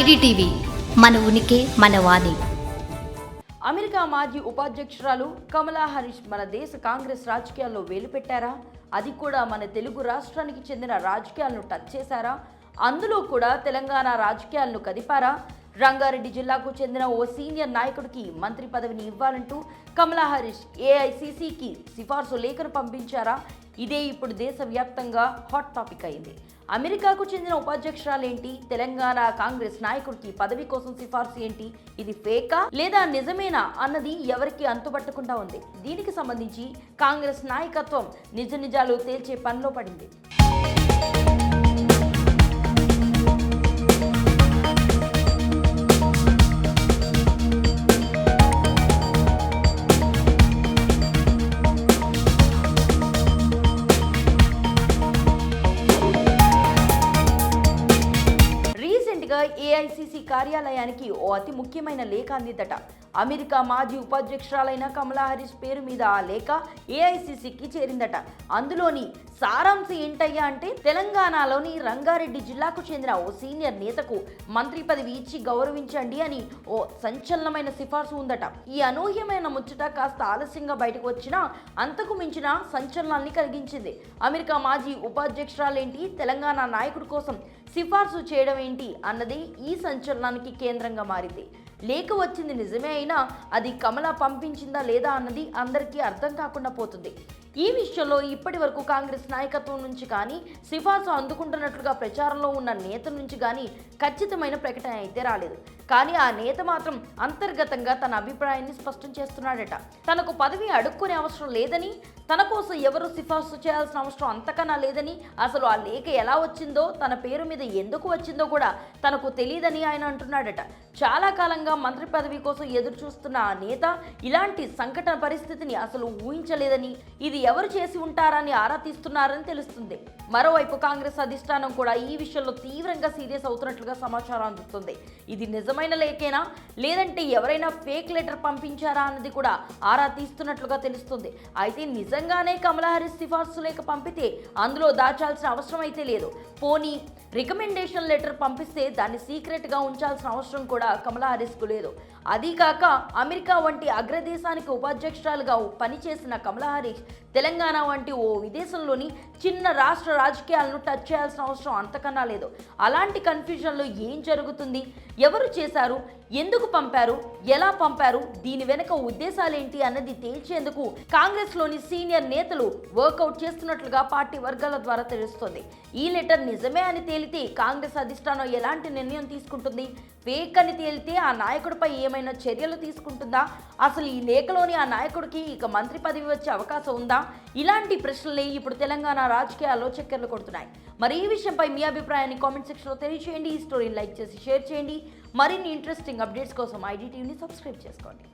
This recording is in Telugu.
ఐడిటీవీ మన ఉనికి మన వాణి. అమెరికా మాజీ ఉపాధ్యక్షురాలు కమలా హరీష్ మన దేశ కాంగ్రెస్ రాజకీయాల్లో వేలుపెట్టారా అది కూడా మన తెలుగు రాష్ట్రానికి చెందిన రాజకీయాలను టచ్ చేశారా? అందులో కూడా తెలంగాణ రాజకీయాలను కదిపారా? రంగారెడ్డి జిల్లాకు చెందిన ఓ సీనియర్ నాయకుడికి మంత్రి పదవిని ఇవ్వాలంటూ కమలా హరీష్ ఏఐసిసికి సిఫార్సు లేఖను పంపించారా? ఇదే ఇప్పుడు దేశవ్యాప్తంగా హాట్ టాపిక్ అయింది. అమెరికాకు చెందిన ఉపాధ్యక్షురాలేంటి? తెలంగాణ కాంగ్రెస్ నాయకుడికి పదవి కోసం సిఫార్సు ఏంటి? ఇది ఫేకా? లేదా నిజమేనా అన్నది ఎవరికి అంతుపట్టకుండా ఉంది. దీనికి సంబంధించి కాంగ్రెస్ నాయకత్వం నిజ నిజాలు తేల్చే పనిలో పడింది. రీసెంట్ ఏఐసిసి కార్యాలయానికి ఓ అతి ముఖ్యమైన లేఖ అందిందట. అమెరికా మాజీ ఉపాధ్యక్షురాలైన కమలా హారిస్ పేరు మీద ఆ లేఖ ఏఐసిసికి చేరిందట. అందులోని సారాంశం ఏంటయ్యా అంటే తెలంగాణలోని రంగారెడ్డి జిల్లాకు చెందిన ఓ సీనియర్ నేతకు మంత్రి పదవి ఇచ్చి గౌరవించండి అని ఓ సంచలనమైన సిఫార్సు ఉందట. ఈ అనూహ్యమైన ముచ్చట కాస్త ఆలస్యంగా బయటకు వచ్చినా అంతకు మించిన సంచలనాన్ని కలిగించింది. అమెరికా మాజీ ఉపాధ్యక్షురాలేంటి? తెలంగాణ నాయకుడి కోసం సిఫార్సు చేయడం ఏంటి అన్నది ఈ సంచలనానికి కేంద్రంగా మారింది. లేఖ వచ్చింది నిజమే అయినా అది కమల పంపించిందా లేదా అన్నది అందరికీ అర్థం కాకుండా పోతుంది. ఈ విషయంలో ఇప్పటి వరకు కాంగ్రెస్ నాయకత్వం నుంచి కానీ సిఫార్సు అందుకుంటున్నట్లుగా ప్రచారంలో ఉన్న నేత నుంచి కానీ ఖచ్చితమైన ప్రకటన అయితే రాలేదు. కానీ ఆ నేత మాత్రం అంతర్గతంగా తన అభిప్రాయాన్ని స్పష్టం చేస్తున్నాడట. తనకు పదవి అడుక్కునే అవసరం లేదని తన కోసం ఎవరు సిఫార్సు చేయాల్సిన అవసరం అంతకన్నా లేదని అసలు ఆ లేఖ ఎలా వచ్చిందో తన పేరు మీద ఎందుకు వచ్చిందో కూడా తనకు తెలియదని ఆయన అంటున్నాడట. చాలా కాలంగా మంత్రి పదవి కోసం ఎదురు చూస్తున్న ఆ నేత ఇలాంటి సంకటన పరిస్థితిని అసలు ఊహించలేదని ఇది ఎవరు చేసి ఉంటారని ఆరా తీస్తున్నారని తెలుస్తుంది. మరోవైపు కాంగ్రెస్ అధిష్టానం కూడా ఈ విషయంలో తీవ్రంగా సీరియస్ అవుతున్నట్లుగా సమాచారం అందుతుంది. ఇది నిజమైన లేఖేనా లేదంటే ఎవరైనా ఫేక్ లెటర్ పంపించారా అన్నది కూడా ఆరా తీస్తున్నట్లుగా తెలుస్తుంది. అయితే నిజంగానే కమలా హారిస్ సిఫార్సు లేఖ పంపితే అందులో దాచాల్సిన అవసరం అయితే లేదు. పోనీ రికమెండేషన్ లెటర్ పంపిస్తే దాన్ని సీక్రెట్గా ఉంచాల్సిన అవసరం కూడా కమలా హారిస్కు లేదు. అదీ కాక అమెరికా వంటి అగ్రదేశానికి ఉపాధ్యక్షురాలుగా పనిచేసిన కమలా హారిస్ తెలంగాణ వంటి ఓ విదేశంలోని చిన్న రాష్ట్ర రాజకీయాలను టచ్ చేయాల్సిన అవసరం అంతకన్నా లేదు. అలాంటి కన్ఫ్యూజన్లో ఏం జరుగుతుంది? ఎవరు చేశారు ఎందుకు పంపారు? ఎలా పంపారు? దీని వెనుక ఉద్దేశాలేంటి అన్నది తేల్చేందుకు కాంగ్రెస్లోని సీనియర్ నేతలు వర్కౌట్ చేస్తున్నట్లుగా పార్టీ వర్గాల ద్వారా తెలుస్తోంది. ఈ లెటర్ నిజమే అని తేలితే కాంగ్రెస్ అధిష్టానం ఎలాంటి నిర్ణయం తీసుకుంటుంది? ఫేక్ అని తేలితే ఆ నాయకుడిపై ఏమైనా చర్యలు తీసుకుంటుందా? అసలు ఈ లేఖలోని ఆ నాయకుడికి ఇక మంత్రి పదవి వచ్చే అవకాశం ఉందా? ఇలాంటి ప్రశ్నలే ఇప్పుడు తెలంగాణ రాజకీయాల్లో చక్కెర్లు కొడుతున్నాయి. మరి ఈ విషయంపై మీ అభిప్రాయాన్ని కామెంట్ సెక్షన్లో తెలియచేయండి. ఈ స్టోరీని లైక్ చేసి షేర్ చేయండి. మరిన్ని ఇంట్రెస్టింగ్ అప్డేట్స్ కోసం ఐడి టీవీని సబ్స్క్రైబ్ చేసుకోండి.